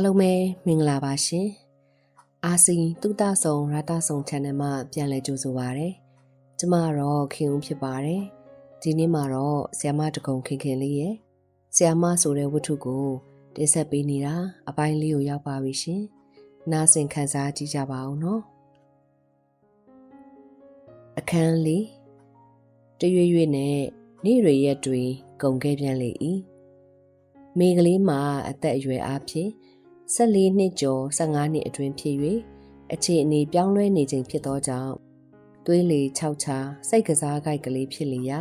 အားလုံးပဲမင်္ဂလာပါရှင်အာစီတုဒ္ဒဆုံရတဆုံ channel မှာပြန်လည်ကြိုဆိုပါရစေကျမတော့ခင်ဦးဖြစ်ပါတယ်ဒီနေ့မှာတော့ဆီယမတကုံခင်ခင်လေးရဲ့ဆီယမဆိုတဲ့ဝတ္ထုကိုတင်ဆက်ပေးနေတာအပိုင်းလေးကိုရောက်ပါပြီရှင်နားဆင်ခံစားကြည့်ကြပါအောင်နော်အခန်းလေးတရွေ့ရွေ့နဲ့နေ့ရွေရက်တွင်ဂုံခဲ့ပြန်လေ၏မိကလေးမှာအသက်အရွယ်အားဖြင့် 14နှစ်ကျော်15နှစ်အတွင်းဖြစ်၍အခြေအနေပြောင်းလဲနေခြင်းဖြစ်သောကြောင့်သွေးလေခြောက်ချာစိတ်ကစားကြိုက်ကလေးဖြစ်လျာ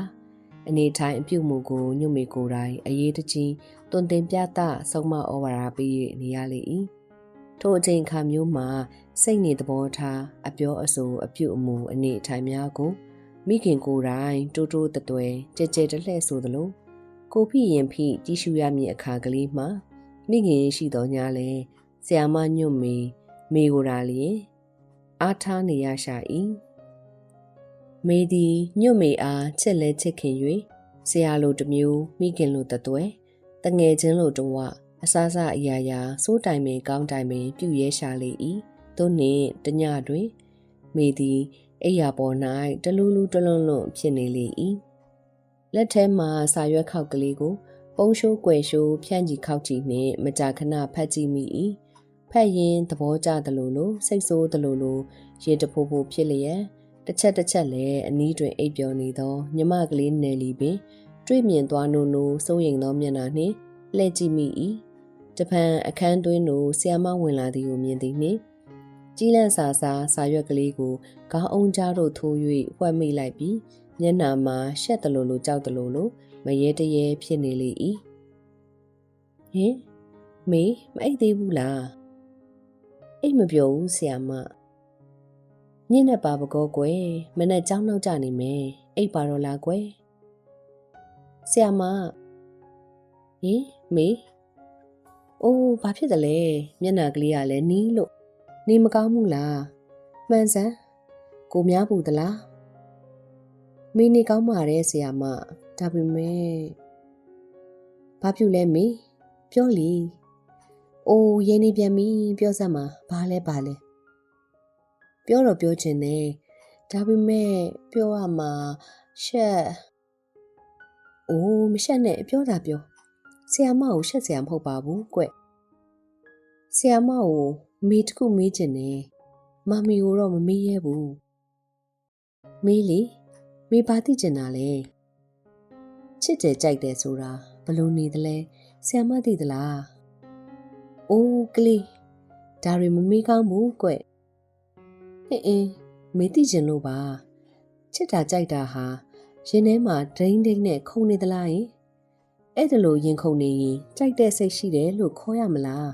အနေထိုင်အပြုတ်မှုကိုညွတ်မေကိုယ်တိုင်အရေးတကြီးတွင်တင်ပြသဆုံးမဩဝါဒပေးနေရလေ၏ထိုအချိန်ခါမျိုးမှာစိတ်နေသဘောထားအပြောအဆိုအပြုတ်အမူအနေအထိုင်များကိုမိခင်ကိုယ်တိုင်တိုးတိုးတတွယ်ကြဲကြဲတလှဲ့ဆိုသလိုကိုဖိရင်ဖိကြည့်ရှုရမည့်အခါကလေးမှာ မိခင်ရှိတော်ညာလဲဆရာမညွတ်မေမေကိုရာလျင်အားထားနေရရှာ၏မေသည်ညွတ်မေအားချစ်လဲချစ်ခင်၍ဆရာလိုတစ်မျိုးမိခင်လိုတသွဲတငယ်ချင်းလိုတဝအစားစားအရာရာစိုးတိုင်ပင်ကောင်းတိုင်ပင်ပြုရဲရှာလေ၏သို့နှင့်တညတွင် မေသည်အိယာပေါ်၌တလူးလူးတလွန်းလွန်းဖြစ်နေလေ၏လက်ထဲမှစာရွက်ခောက်ကလေးကို ပုံရှိုးကွယ်ရှိုးဖြန့်ကြည့်ခောက်ကြည့်နှင့်မကြာခဏဖတ်ကြည့်မိ၏ဖတ်ရင်သဘောကျသလိုလိုစိတ်ဆိုးသလိုလိုရေတဖိုးဖိုးဖြစ်လျက်တစ်ချက်တစ်ချက်လည်းအနီးတွင်အိပ်ပျော်နေသောညမကလေးနယ်လီပင် တွေ့မြင်သွားနိုးနိုးစိုးရိမ်သောမျက်နှာနှင့်လှည့်ကြည့်မိ၏တပံအခန်းတွင်းသို့ဆီယမဝင်လာသည်ကိုမြင်သည်နှင့်ကြီးလန့်စာစာစာရွက်ကလေးကိုခေါင်းအုံကြားတို့ထိုး၍ဝှက်မိလိုက်ပြီးမျက်နှာမှာရှက်တလိုလိုကြောက်တလိုလို မရဲတရဲဖြစ်နေလေ၏ဟင်မေမအိတ်သေးဘူးလားအိတ်မပြောဘူးဆီယမညင်းနဲ့ပါပကောကွယ်မနဲ့ကြောင်းနောက်ကြနေမယ်အိတ်ပါတော့လားကွယ်ဆီယမဟင်မေအိုးဘာဖြစ်တယ်လဲမျက်နှာကလေးကလည်းနီးလို့နေမကောင်းဘူးလားမှန်စမ်းကိုများဘူးသလားမေနေကောင်းပါတယ်ဆီယာမ ဒါပေမဲ့ဘာပြုလဲမေပြောလီအိုးရင်းနေပြန်ပြီပြောစမ်းမှာဘာလဲဘာလဲပြောတော့ပြောချင်တယ်ဒါပေမဲ့ပြောရမှာရှက်အိုးမရှက်နဲ့ပြောတာပြောဆီယာမကိုရှက်စရာမဟုတ်ပါဘူးကွဆီယာမကိုမေတခုမေးချင်တယ်မမီကိုတော့မမေးရဲဘူးမေးလေမေပါသိကျင်တာလဲ ချစ်တယ်ကြိုက်တယ်ဆိုတာဘလို့နေသလဲဆ iam မသိသလားအိုးကလေးဒါတွေမမေးကောင်းဘူးကွဟင်းအင်းမေသိကျင်လို့ပါချစ်တာကြိုက်တာဟာရင်ထဲမှာဒိန်းဒိန်းနဲ့ခုန်နေသလားယင်အဲ့ဒါလို့ရင်ခုန်နေရင်ကြိုက်တဲ့စိတ်ရှိတယ်လို့ခေါ်ရမလား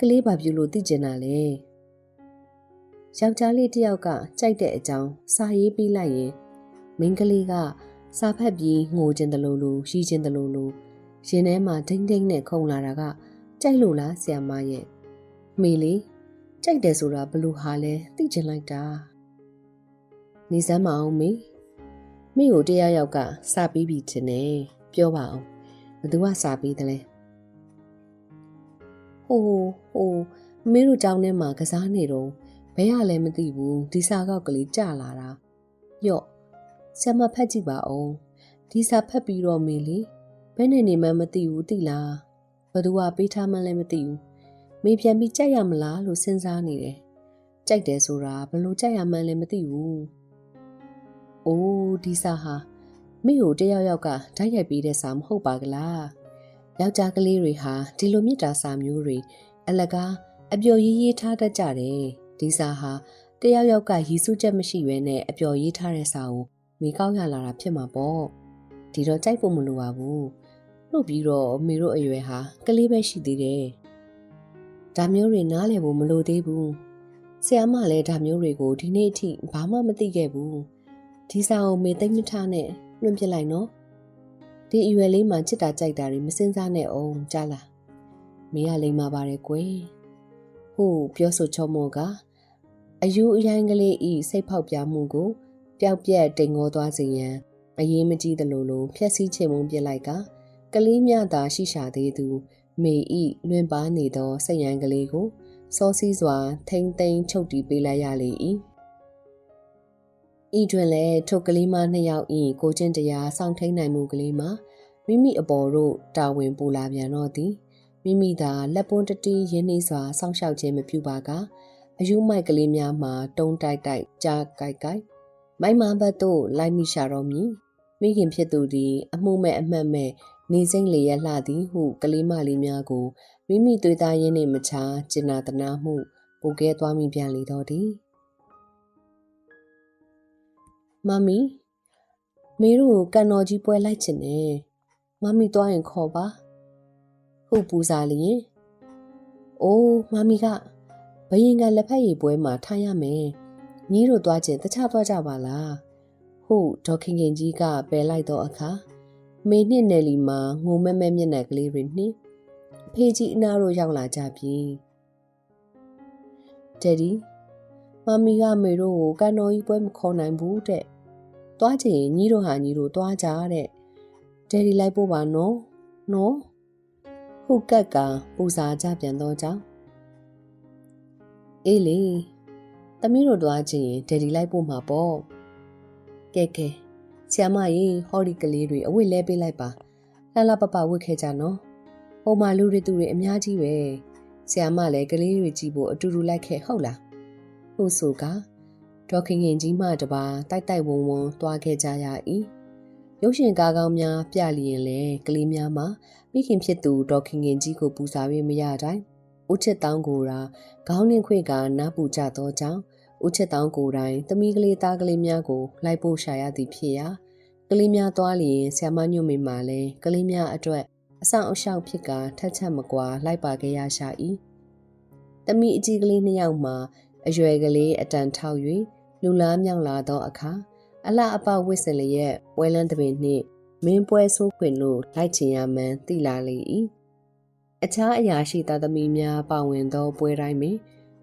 ကလေးဘာပြုလို့သိကျင်တာလဲယောက်ျားလေးတစ်ယောက်ကကြိုက်တဲ့အကြောင်းစာရေးပြီးလိုက်ရင်မိန်းကလေးက စာဖတ်ပြီးငိုခြင်းတလို့လို့ရီးခြင်းတလို့လို့ရင်ထဲမှာဒိမ့်ဒိမ့်နဲ့ခုန်လာတာကကြိုက်လို့လားဆရာမရဲ့မေလေးကြိုက်တယ်ဆိုတာဘလို့ဟာလဲသိချင်လိုက်တာနေစမ်းမအောင်မေမိကိုတရားရောက်ကစာပြီးပြီခြင်းနဲ့ပြောပါအောင်ဘသူကစာပြီးတယ်လဲဟိုဟိုမေတို့ကြောင်းထဲမှာကစားနေတော့ဘဲရလည်းမသိဘူးဒီစာကောက်ကလေးကြလာတာယော့ ဆရာမဖတ်ကြည့်ပါဦးဒီစာဖတ်ပြီးတော့မေလေဘယ်နဲ့နေမှမသိဘူးသိလားဘသူကပေးထားမှလည်းမသိဘူးမေပြန်ပြီးကြိုက်ရမလားလို့စဉ်းစားနေတယ်ကြိုက်တယ်ဆိုတာဘလို့ကြိုက်ရမှန်းလည်းမသိဘူးအိုးဒီစာဟာမိကိုတယောက်ယောက်ကဓာတ်ရိုက်ပေးတဲ့စာမဟုတ်ပါကလားယောက်ျားကလေးတွေဟာဒီလိုမြစ်တာစာမျိုးတွေအလကားအပျော်ရေးရေးထားတတ်ကြတယ်ဒီစာဟာတယောက်ယောက်ကရည်စူးချက်မရှိဘဲနဲ့အပျော်ရေးထားတဲ့စာကို မိကောက်ရလာတာဖြစ်မှာပေါ့ဒီတော့ကြိုက်ဖို့မလိုပါဘူးလို့ပြီးတော့မေတို့အရွယ်ဟာကလေးပဲရှိသေးတယ်ဒါမျိုးတွေနားလည်ဖို့မလိုသေးဘူးဆရာမလည်းဒါမျိုးတွေကိုဒီနေ့အထိဘာမှမသိခဲ့ဘူးဒီစာကိုမေသိမ့်မထားနဲ့လွှင့်ပြလိုက်နော်ဒီအရွယ်လေးမှချစ်တာကြိုက်တာတွေမစင်စားနဲ့အောင်ကြားလားမေကလိမ္မာပါတယ်ကွယ်ဟုတ်ပြောဆိုချောမောကအယူအရိုင်းကလေးဤစိတ်ဖောက်ပြမှုကို ပျောက်ပြက်တိမ်ငေါသွားစေရန်အရေးမကြီးသလိုလိုဖျက်ဆီးချေမုန်းပစ်လိုက်ကကလေးများသာရှိရှာသေးသူ မေဤလွင်ပါနေသောစိတ်ရန်ကလေးကိုစောစီးစွာ ထိမ့်သိမ်းချုပ်တီးပေးလိုက်ရလေ၏ဤတွင်လည်းထိုကလေးမနှစ်ယောက်ဤကိုချင်းတရားစောင့်ထိန်နိုင်မှုကလေးမှာမိမိအပေါ်တို့တာဝန်ပူလာပြန်တော့သည်မိမိသာလက်ပွန်းတတီးရင်းနှီးစွာစောင့်ရှောက်ခြင်းမပြုပါကအယူမိုက်ကလေးများမှာတုံးတိုက်တိုက်ကြားကြိုက်ကြိုက် မိုက်မဘတ်တို့လိုက်မိရှာတော်မူမိခင်ဖြစ်သူသည်အမှုမဲ့အမှတ်မဲ့နေစိမ့်လေရလှသည်ဟုကလေးမလေးများကိုမိမိသွေးသားရင်းနှင့်မချာကျင်နာတနာမှုပိုကဲသွားမိပြန်လေတော့သည်မမီမေတို့ကန်တော်ကြီးပွဲလိုက်ချင်တယ်မမီသွားရင်ခေါ်ပါဟုတ်ပူစားလျင်အိုးမမီကဘယင်ကလက်ဖက်ရည်ပွဲမှာထားရမယ် ညီတို့သွားခြင်းတခြားသွားကြပါလားဟုတ်ဒေါခင်ခင်ကြီးကပယ်လိုက်တော့အခါမေနှင့်နယ်လီမှာငိုမဲမဲမျက်နှာကလေးတွေနှင့်ဖေကြီးအနာတို့ရောက်လာကြပြီဒက်ဒီမမီကမေတို့ကိုကန်တော်ကြီးပွဲမခေါ်နိုင်ဘူးတဲ့သွားချင်ညီတို့ဟာညီတို့သွားကြတဲ့ဒက်ဒီလိုက်ပို့ပါနော်နော်ဟုတ်ကက်ကပူစာကြပြန်တော့ကြောင်းအေးလေ သမီးတို့သွားချင်ရင်ဒက်ဒီလိုက်ပို့မှာပေါ့ကဲကဲဆီယမကြီးဟော်ဒီကလေးတွေအဝတ်လဲပေးလိုက်ပါလှလှပပဝတ်ခဲ့ကြနော်ဟိုမှာလူတွေသူတွေအများကြီးပဲဆီယမလည်းကလေးတွေကြည့်ဖို့အတူတူလိုက်ခဲ့ဟုတ်လားဟုတ်ဆိုကဒေါခင်ခင်ကြီးမှတပါတိုက်တိုက်ဝုံဝုံသွားခဲ့ကြရ၏ရုပ်ရှင်ကားကောင်းများပြလျင်လေကလေးများမှာမိခင်ဖြစ်သူဒေါခင်ခင်ကြီးကိုပူဇော်ရမရတိုင်း ဦးချစ်တောင်းကိုရာခေါင်းနှင့်ခွေကနားပူကြသောကြောင့်ဦးချစ်တောင်းကိုယ်တိုင်သမီးကလေးသားကလေးများကိုလိုက်ပို့ရှာရသည်ဖြစ်ရာကလေးများသွားလျင်ဆ iam မညွတ်မိမှာလဲကလေးများအတွက်အဆောင်အရှောက်ဖြစ်ကထက်ချက်မကွာလိုက်ပါခဲ့ရရှာ၏သမီးအကြီးကလေးနှစ်ယောက်မှာအရွယ်ကလေးအတန်ထောက်၍လူလားမြောင်လာသောအခါအလှအပဝစ်စင်လျက်ပွဲလန်းတပင်နှင့်မင်းပွဲဆိုးခွင်တို့လိုက်ချင်ရမှန်းသိလာလေ၏ အခြားအရာရှိသားသမီးများပါဝင်သောပွဲတိုင်းတွင်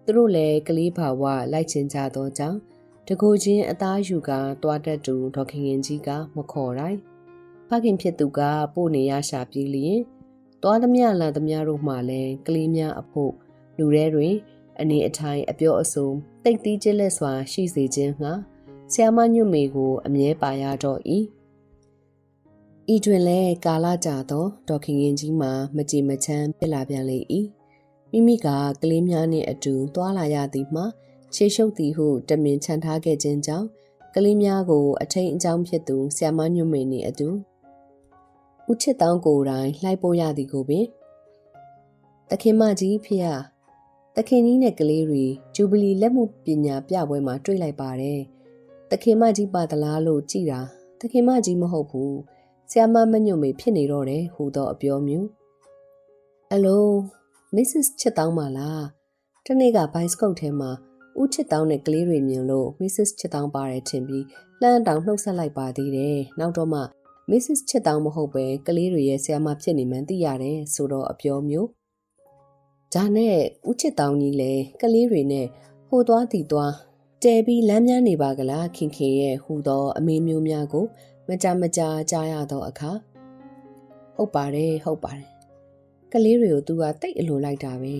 သူတို့လည်းကလေးဘာဝလိုက်ချင်ကြသောကြောင့်တကူချင်းအသားယူကတွားတတ်သူဒေါခင်ရင်ကြီးကမခေါ်တိုင်းဖခင်ဖြစ်သူကပို့နေရရှာပြေးလျင်တွားသမျှလာသမျှတို့မှလည်းကလေးများအဖို့လူထဲတွင် အနေအထိုင်အပြောအဆိုတိတ်တီးကျလက်စွာရှိစေခြင်းငှာဆ iam မညွတ်မေကိုအမြဲပါရတော့၏ ဤတွင်လဲကာလကြာသောဒေါခင်ရင်ကြီးမှာမကြည်မချမ်းဖြစ်လာပြန်လေ၏မိမိကကလေးများနှင့်အတူသွာလာရသည်မှာရှေးရှုပ်သည်ဟုတမင်ချန်ထားခဲ့ခြင်းကြောင့်ကလေးများကိုအထိန်အကြောင်းဖြစ်သူဆ iam မညွတ်မေနှင့်အတူဦးချစ်တောင်းကိုယ်တိုင်လှိုက်ပို့ရသည်ကိုပင်တခင်မကြီးဖေရတခင်ကြီးနဲ့ကလေးတွေဂျူဘလီလက်မှုပညာပြပွဲမှာတွေ့လိုက်ပါတယ်တခင်မကြီးပါသလားလို့ကြည်တာတခင်မကြီးမဟုတ်ဘူး ဆ iam မမညွတ်မေဖြစ်နေတော့တယ်ဟူသောအပြောမျိုးအလို Mrs. ချစ်တောင်းပါလားတနေ့ကဘိုင်စကုတ်ထဲမှာဦးချစ်တောင်းနဲ့ကလေးတွေမြင်လို့ Mrs. ချစ်တောင်းပါတယ်ထင်ပြီးလှမ်းတောင်နှုတ်ဆက်လိုက်ပါသေးတယ်နောက်တော့မှ Mrs. ချစ်တောင်းမဟုတ်ပဲကလေးတွေရဲ့ဆရာမဖြစ်နေမှန်းသိရတယ်ဆိုတော့အပြောမျိုးဒါနဲ့ဦးချစ်တောင်းကြီးလည်းကလေးတွေနဲ့ဟိုသွားတီသွားတဲပြီးလမ်းများနေပါကလားခင်ခင်ရဲ့ဟူသောအမေမျိုးများကို မကြမကြာကြားရသောအခါဟုတ်ပါတယ်ဟုတ်ပါတယ်ကလေးတွေကိုသူကတိတ်အလိုလိုက်တာပဲ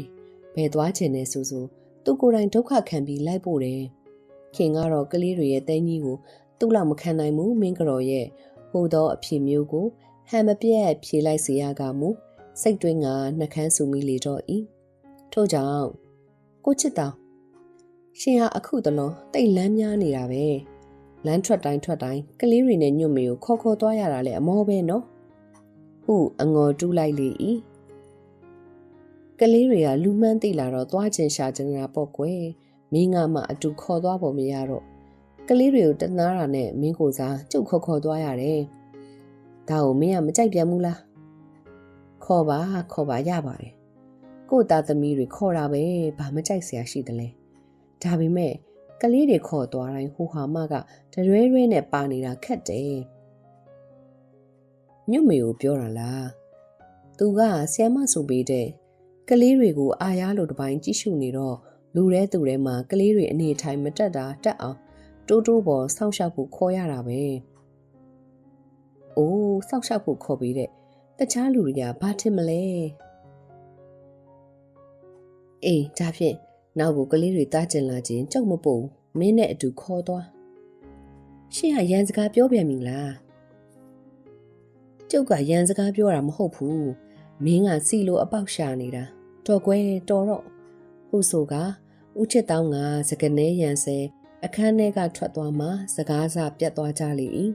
ဘယ်သွားချင်နေဆိုဆိုသူကိုယ်တိုင်ဒုက္ခခံပြီးလိုက်ဖို့တယ်ခင်ကတော့ကလေးတွေရဲ့တဲကြီးကိုသူ့လောက်မခံနိုင်ဘူးမင်းကြော်ရဲ့ဟိုသောအဖြစ်မျိုးကိုဟန်မပြက်ဖြေလိုက်စေရကမူစိတ်တွင်းကနှကန်းဆူမိလေတော့ဤထို့ကြောင့်ကိုချစ်တောင်ရှင်ဟာအခုတလုံးတိတ်လန်းများနေတာပဲ လမ်းထွက်တိုင်းထွက်တိုင်းကလေးတွေနဲ့ညွန့်မေကိုခေါ်ခေါ်သွားရတာလဲအမောပဲနော်ဟုအငေါ်တူးလိုက်လေ၏ကလေးတွေကလူမှန်းသိလာတော့သွားခြင်းရှာခြင်းရာပေါ့ကွယ်မင်းကမှအတူခေါ်သွားဖို့မရတော့ကလေးတွေကိုတနာတာနဲ့မင်းကိုစားကျုပ်ခေါ်ခေါ်သွားရတယ်ဒါကိုမင်းကမကြိုက်ပြန်ဘူးလားခေါ်ပါခေါ်ပါရပါတယ်ကို့သားသမီးတွေခေါ်တာပဲဘာမကြိုက်စရာရှိသလဲဒါပေမဲ့ ကလေးတွေခေါ်သွားတိုင်းဟိုဟာမကတရွဲရွဲနဲ့ပါနေတာခက်တယ်ညွတ်မေကိုပြောတာလားသူကဆီယမဆိုပေးတဲ့ကလေးတွေကိုအာရလို့တပိုင်းကြည့်ရှုနေတော့လူရဲသူထဲမှာကလေးတွေအနေထိုင်မတက်တာတက်အောင်တိုးတိုးပေါ်စောင့်ရှောက်ဖို့ခေါ်ရတာပဲ။အိုးစောင့်ရှောက်ဖို့ခေါ်ပြီးတဲ့တခြားလူတွေကဘာထင်မလဲအေးဒါဖြင့် နောက်ကိုကလေးတွေတားကျင်လာခြင်းကြောက်မပို့ဘူးမင်းနဲ့အတူခေါ်သွားရှင်ကရန်စကားပြောပြန်ပြီလားကျုပ်ကရန်စကားပြောတာမဟုတ်ဘူးမင်းကစီလိုအပေါက်ရှာနေတာတော်ကွယ်တော်တော့ဟုဆိုကဦးချစ်တောင်းကစကနေရန်ဆဲအခန်းထဲကထွက်သွားမှစကားစပြတ်သွားကြလေ၏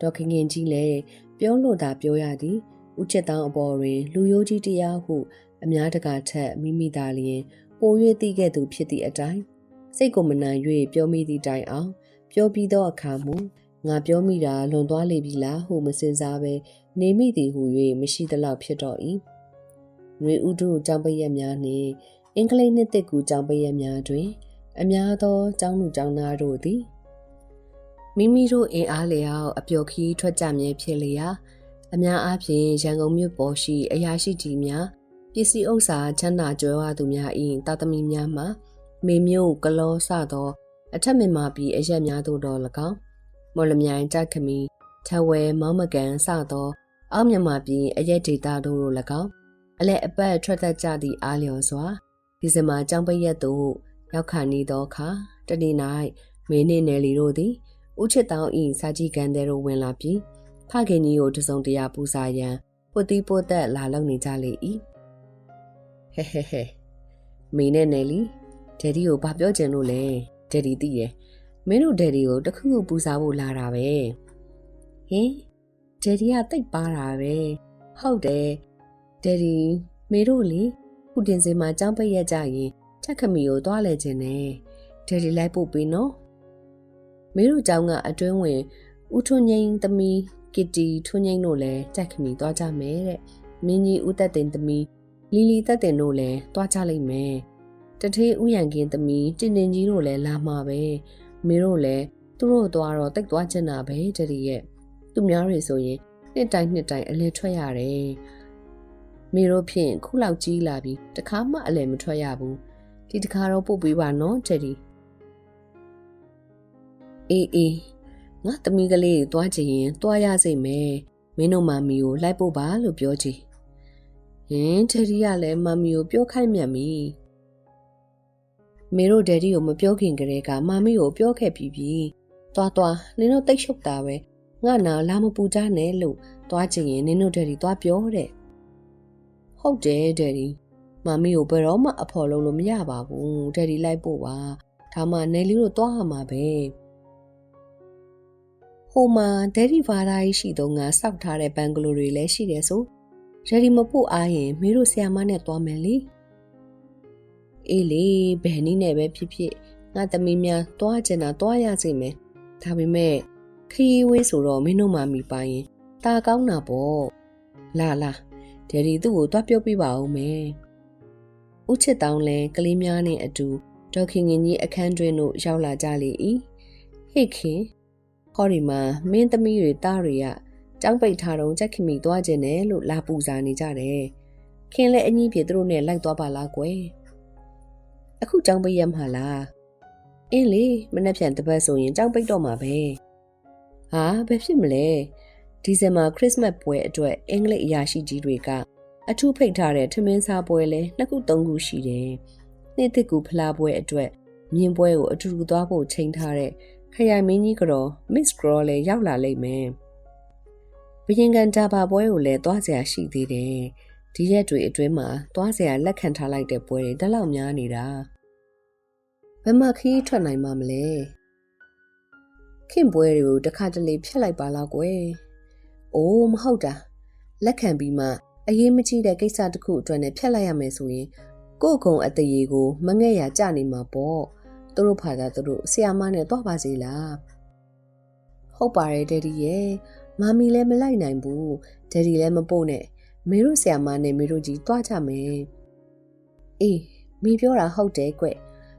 ဒေါခင်ခင်ကြီးလည်းပြောလို့သာပြောရသည်ဦးချစ်တောင်းအပေါ်တွင် လူရိုးကြီးတရားဟု အများတကာထက်မိမိသာလျင် ပို၍သိခဲ့သူဖြစ်သည့်အတိုင်းစိတ်ကိုမနှံ၍ပြောမိသည့်တိုင်အောင် ပြောပြီးသောအခါမူငါပြောမိတာလွန်သွားလေပြီလားဟုမစင်စားပဲနေမိသည်ဟု၍မရှိသလောက်ဖြစ်တော့၏။နှွေဥတုကြောင်ပရက်များနှင့်အင်္ဂလိပ်နှစ်သက်ကူကြောင်ပရက်များတွင် အများသောကျောင်းသူကျောင်းသားတို့သည်မိမိတို့အင်အားလျောက်အပျော်ခီးထွက်ကြမြဲဖြစ်လျာအများအားဖြင့်ရန်ကုန်မြို့ပေါ်ရှိအရာရှိကြီးများ ပစ္စည်းဥစ္စာချမ်းသာကြွယ်ဝသူများ၏တာသမီများမှမေမျိုးကလောစသော အထက်မြင်မာပြီးအရက်များသို့တော်၎င်းမော်လမြိုင်ကြက်ခမီထဝဲမောင်းမကန်စသော အောက်မြန်မာပြည်အရက်ဒေတာတို့လို၎င်းအလဲအပတ်ထွက်သက်ကြသည့်အားလျော်စွာဒီဇင်ဘာကျောင်းပိတ်ရက်သို့ရောက်ခါနေသောအခါတနေ့၌မင်းနှင့်နယ်လီတို့သည်ဦးချစ်တောင်းဤစာကြည့်ကန်တဲ့တို့ဝင်လာပြီးဖခင်ကြီးကိုတစုံတရာပူစာရန်ပုတိပုတ်သက်လာလောက်နေကြလေ၏ ဟဲဟဲဟဲမင်းနဲ့နယ်လီဒယ်ဒီကိုဘာပြောချင်လို့လဲဒယ်ဒီသိရဲ့မင်းတို့ဒယ်ဒီကိုတခုခုပူစားဖို့လာတာပဲဟင်ဒယ်ဒီကတိတ်ပါတာပဲဟုတ်တယ်ဒယ်ဒီမေတို့လေခုတင်စင်မှာကြောင်းပိတ်ရက်ကြရင်ချက်ခမီကိုသွားလဲခြင်းနဲ့ဒယ်ဒီလိုက်ပို့ပေးနော်မေတို့ကြောင်းကအတွင်းဝင်ဦးထွန်းငိမ့်သမီးကစ်တီထွန်းငိမ့်တို့လည်းချက်ခမီသွားကြမယ်တဲ့မင်းကြီးဦးသက်တင်သမီး လီလီသက်တင်တို့လည်းသွားကြလိမ့်မယ်တထေးဥယံကင်းသမီးတင်တင်ကြီးတို့လည်းလာမှာပဲမင်းတို့လည်းသူတို့သွားတော့တိတ်သွားချင်တာပဲတတိရဲ့သူများတွေဆိုရင်နှစ်တိုင်းနှစ်တိုင်းအလဲထွက်ရတယ်မေတို့ဖြင့်ခုလောက်ကြီးလာပြီးတခါမှအလဲမထွက်ရဘူးဒီတခါတော့ပို့ပေးပါနော်တတိအေးအေးငါသမီးကလေးကိုသွားချင်ရင်သွားရစိတ်မယ်မင်းတို့မမီကိုလိုက်ပို့ပါလို့ပြောကြည့် ဟင်တတိကလည်းမမီကိုပြောခိုင်းမြန်ပြီမေတို့ဒယ်ဒီကိုမပြောခင်ကတည်းကမမီကိုပြောခဲ့ပြီးပြီသွားသွားနင်တို့တိတ်ရှုပ်တာပဲငါနာလာမပူကြနဲ့လို့သွားချင်ရင်နင်တို့ဒယ်ဒီသွားပြောတဲ့ဟုတ်တယ်ဒယ်ဒီမမီကိုဘယ်တော့မှအဖော်လုံးလို့မရပါဘူးဒယ်ဒီလိုက်ပို့ပါဒါမှနယ်လီတို့သွားရမှာပဲဟိုမှာဒယ်ဒီဗာရာကြီးရှိတော့ငါစောက်ထားတဲ့ဘန်ဂလိုတွေလည်းရှိတယ်ဆို ဒယ်ဒီမပို့အားရင်မင်းတို့ဆီယာမနဲ့သွားမယ်လေအေးလေဘယ်နည်းနဲ့ပဲဖြစ်ဖြစ်ငါသမီးများသွားကျင်တာသွားရစီမယ်ဒါပေမဲ့ခရီးဝေးဆိုတော့မင်းတို့မှမိပါရင်ตาကောင်းတာပေါ့လာလာဒယ်ဒီသူ့ကိုသွားပြောပြပါဦးမယ်ဥချစ်တောင်းလဲကလေးများနဲ့အတူဒေါခင်ငင်ကြီးအခန်းတွင်တို့ရောက်လာကြလေ၏ဟိတ်ခင်ဟောဒီမှာမင်းသမီးတွေတားတွေက ကြောင်းပိတ်ထားတော့ကြက်ခင်မီသွားခြင်းနဲ့လို့လာပူစာနေကြတယ်ခင်လည်းအကြီးပြေသူတို့နဲ့လိုက်သွားပါလားကွယ်အခုကြောင်းပိတ်ရမှာလားအင်းလေမနေ့ပြန်တပတ်ဆိုရင်ကြောင်းပိတ်တော့မှာပဲဟာဘယ်ဖြစ်မလဲဒီဇင်ဘာခရစ်စမတ်ပွဲအတွက်အင်္ဂလိပ်အရာရှိကြီးတွေကအထူးဖိတ်ထားတဲ့ထမင်းစားပွဲလဲနှစ်ခုသုံးခုရှိတယ်နေ့တစ်ကူဖလားပွဲအတွက်မြင်းပွဲကိုအတူတူသွားဖို့ချိန်ထားတဲ့ခရိုင်မင်းကြီးကတော့ Miss Crawl လည်းရောက်လာလိမ့်မယ် ဘယင်ကန်ဒါဘာပွဲကိုလည်းသွားစရာရှိသေးတယ်။ဒီရက်တွေအတွင်းမှာသွားစရာလက်ခံထားလိုက်တဲ့ပွဲတွေတလောက်များနေတာ။ဘယ်မှခီးထွက်နိုင်မှမလဲ။ခင်ပွဲတွေကိုတစ်ခါတလေဖြတ်လိုက်ပါလားကွယ်။အိုးမဟုတ်တာ။လက်ခံပြီးမှအရေးမကြီးတဲ့ကိစ္စတစ်ခုအတွက်နဲ့ဖြတ်လိုက်ရမယ်ဆိုရင်ကို့ကုံအတရေကိုမငဲ့ရကြနေမှာပေါ့။သူတို့ဖာသာသူတို့ဆရာမနဲ့တွားပါစေလား။ဟုတ်ပါတယ်ဒေဒီရဲ့ မမီလည်းမလိုက်နိုင်ဘူးဒက်ဒီလည်းမပို့နဲ့မေတို့ဆီယာမနဲ့မေတို့ကြီးတွားကြမယ်အေးမိပြောတာဟုတ်တယ်ကွ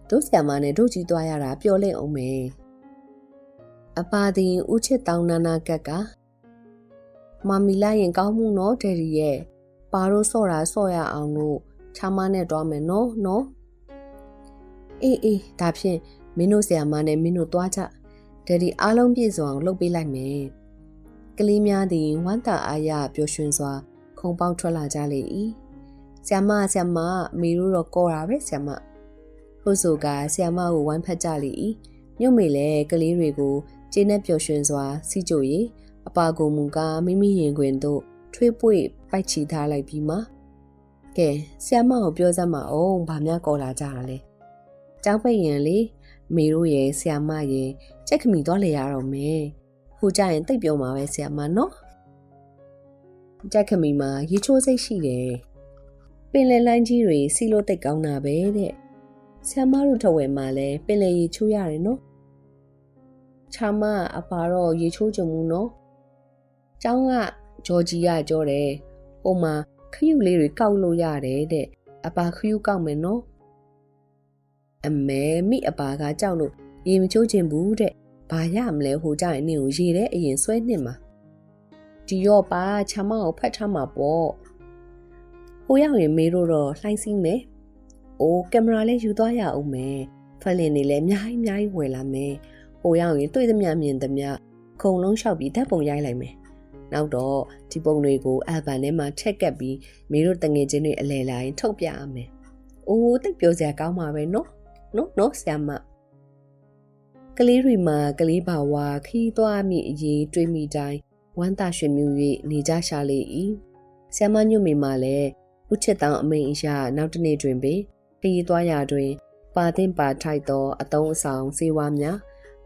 တို့ဆီယာမနဲ့တို့ကြီးတွားရတာပျော်လင့်အောင်မယ်အပါသည်ဦးချစ်တောင်းနာနာကက်ကမမီလိုက်ရင်ကောင်းမှုနော်ဒယ်ရီရဲ့ပါတို့ဆော့တာဆော့ရအောင်လို့ချာမနဲ့တွားမယ်နော်နော်အေးအေးဒါဖြင့်မင်းတို့ဆရာမနဲ့မင်းတို့တွားကြဒယ်ဒီအားလုံးပြည့်စုံအောင်လုပ်ပေးလိုက်မယ် ကလေးများသည်ဝမ်းသာအားရပျော်ရွှင်စွာ ခုံပေါက်ထွက်လာကြလေ၏ဆ iam မဆ iam မမေတို့တော့ကောတာပဲဆ iam မဟုတ်ဆိုကဆ iam မကိုဝိုင်းဖက်ကြလေ၏ညွတ်မေလည်းကလေးတွေကိုကျင်းနဲ့ပျော်ရွှင်စွာ စီကြိုရီအပါကိုမူကမိမိရင်ခွင်သို့ထွေးပွေပိုက်ချီထားလိုက်ပြီးမှကဲဆ iam မကိုပြောစမ်းမအောင်ဗာများကောလာကြတာလဲကျောင်းပိတ်ရင်လေမေတို့ရဲ့ဆ iam မရဲ့ကြက်ခမီသွားလေရတော့မယ် ဟိုကြရင်တိတ်ပြောမှာပဲဆ iam မနော်ကြက်ခမီမှာရေချိုးစိတ်ရှိတယ်ပင်လယ်လိုင်းကြီးတွေစီလို့တိတ်ကောင်းတာပဲတဲ့ဆ iam မတို့ထဝယ်မှာလည်းပင်လယ်ရေချိုးရတယ်နော်ချာမအပါတော့ရေချိုးကြုံမှုနော်ကျောင်းကဂျော်ဂျီကကြောတယ်ဟိုမှာခရုလေးတွေကောက်လို့ရတယ်တဲ့အပါခရုကောက်မယ်နော်အမဲမိအပါကကြောက်လို့ရေမချိုးခြင်းဘူးတဲ့ ဘာရမလဲဟိုကြရင်နင့်ကိုရေတဲ့အရင်ဆွဲနှစ်မှာဒီရော့ပါချာမကိုဖတ်ထားမှာပေါ့ဟိုရောက်ရင်မေးတော့တော့လှိုင်းစင်းမယ်အိုးကင်မရာလေးယူသွားရအောင်မယ်ဖလင်နေလည်းအများကြီးအများကြီးဝယ်လာမယ်ဟိုရောက်ရင်တွေ့သမျှမြင်သမျှခုံလုံးလျှောက်ပြီးဓာတ်ပုံရိုက်လိုက်မယ်နောက်တော့ဒီပုံတွေကိုအဗန်ထဲမှာထက်ကပ်ပြီးမေတို့တငယ်ချင်းတွေအလဲလာရင်ထုတ်ပြရမယ်အိုးတိတ်ပြောစရာကောင်းပါပဲနော်နော်နော်ဆ iam မ ကလေးတွေမှာကလေးပါဝါခီးသွားမိအရေးတွေးမိတိုင်းဝမ်းသာရွှင်မြူ၍နေကြရှာလေ၏ဆ iam မညွတ်မိမှလည်းဥချစ်တောင်အမိန်အရာနောက်တစ်နေ့တွင်ပင်ခရီးသွားရာတွင် ပါတင်ပါထိုက်သောအတုံးအဆောင်စေဝါများ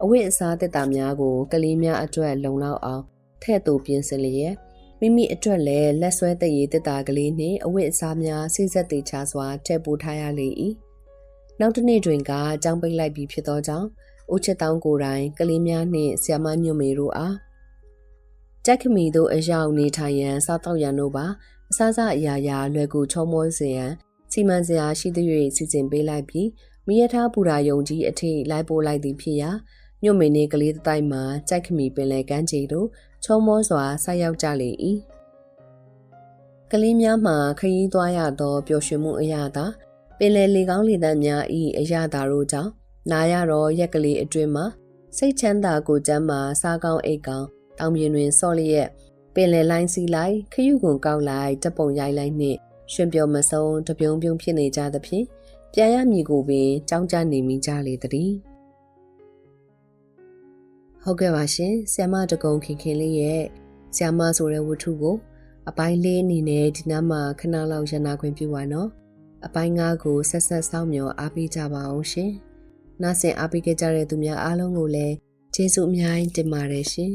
အဝတ်အစားတက်တာများကိုကလေးများအတွက်လုံလောက်အောင်ထဲ့သူပြင်ဆင်လျက်မိမိအတွက်လည်းလက်ဆွဲတရည်တက်တာကလေးနှင့်အဝတ်အစားများစိစက်သေးချစွာထည့်ပို့ထားရလေ၏နောက်တစ်နေ့တွင်ကအကြောင်းပိတ်လိုက်ပြီးဖြစ်သောကြောင့် ဦးချစ်တောင်းကိုယ်တိုင်ကလေးများနှင့်ဆ iam မညွတ်မေတို့အားကြက်ခမီတို့အရောက်နေထိုင်ရန်စားတော့ရန်တို့ပါအစားစားအရာရာလွယ်ကူချောမောစေရန်စီမံစရာရှိသရွေ့စီစဉ်ပေးလိုက်ပြီးမိရထားပူရာယုံကြီးအထိလိုက်ပို့လိုက်သည်ဖြစ်ရာညွတ်မေနေကလေးတိုက်မှာကြိုက်ခမီပင်လေကန်းကြီးတို့ချောမောစွာဆိုက်ရောက်ကြလေ၏ကလေးများမှာခရီးသွားရသောပျော်ရွှင်မှုအရာသာပင်လေလေကောင်းလေတန်းများဤအရာသာတို့ကြောင့် နာရတော့ရက်ကလေးအတွင်းမှာစိတ်ချမ်းသာကိုကျမ်းမှာစားကောင်းအိတ်ကောင်းတောင်ပြင်တွင်စော့လျက်ပင်လေလိုင်းစီလိုက်ခရုကွန်ကောက်လိုက်တပ်ပုံရိုက်လိုက်နှင့်ရှင်ပြောမဆုံးတပြုံပြုံဖြစ်နေကြသဖြင့်ပြန်ရမည်ကိုပင်ကြောင်းကြနေမိကြလေသည်ဟုတ်ကဲ့ပါရှင်ဆ iam မတကုံခင်ခင်လေးရဲ့ဆ iam မဆိုတဲ့ဝတ္ထုကိုအပိုင်းလေးအနေနဲ့ဒီနားမှာခဏလောက်ရနာခွင့်ပြုပါနော်အပိုင်း၅ကိုဆက်ဆက်စောင့်မျှော်အားပေးကြပါအောင်ရှင် နားဆင်အားပေးကြတဲ့သူများအားလုံးကိုလည်းကျေးဇူးအများကြီးတင်ပါတယ်ရှင်